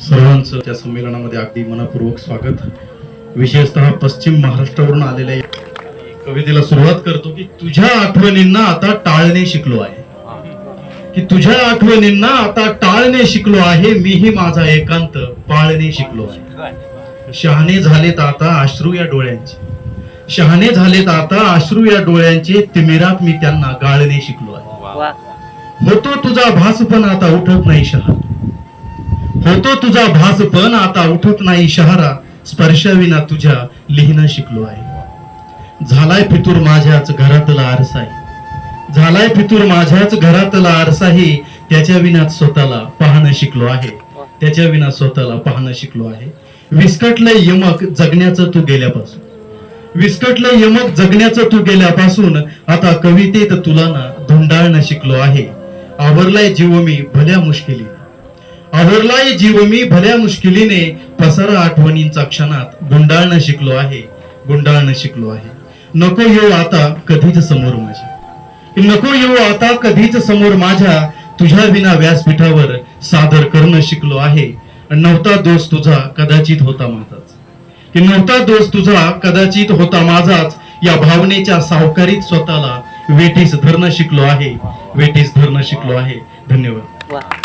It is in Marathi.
सर्वांचं त्या संमेलनामध्ये अगदी मनपूर्वक स्वागत. विशेषतः पश्चिम महाराष्ट्रावरून आलेल्या कवितेला सुरुवात करतो की तुझ्या आठवणींना आता टाळणे शिकलो आहे. की तुझ्या आठवणींना आता टाळणे शिकलो आहे. मीही माझा एकांत पाळणे शिकलो आहे. शहाणे झालेत आता अश्रू या डोळ्यांचे. शहाणे झालेत आता अश्रू या डोळ्यांचे. तिमिरात मी त्यांना गाळणे शिकलो आहे. होतो तुझा भास पण आता उठत नाही शहर होतो तुझा भास पण आता उठत नाही शहरा स्पर्शाविना तुझ्या लिहिणं शिकलो आहे. झालाय फितूर माझ्याच घरातला आरसाही. झालाय फितूर माझ्याच घरातला आरसाही त्याच्या विनात स्वतःला पाहणं शिकलो आहे. त्याच्या विना स्वतःला पाहणं शिकलो आहे. विस्कटलंय यमक जगण्याचं तू गेल्यापासून. विस्कटलं यमक जगण्याचं तू गेल्यापासून आता कवितेत तुला ना धुंडाळणं शिकलो आहे. आवरलाय जीव मी भल्या मुश्किली आदरलाय जीव मी भल्या मुश्किलीने पसारा आठवणींचा क्षणात. गुंडाळणं शिकलो आहे गुंडाळणं शिकलो आहे. नको येऊ आता कधीच समोर माझ्या. नको येऊ आता कधीच समोर माझ्या. तुझ्या विना व्यासपीठावर सादर करणं शिकलो आहे. नव्हता दोष तुझा कदाचित होता माझाच. की नव्हता दोष तुझा कदाचित होता माझाच. या भावनेच्या सावकारीत स्वतःला वेठीस धरणं शिकलो आहे. वेठीस धरणं शिकलो आहे. धन्यवाद.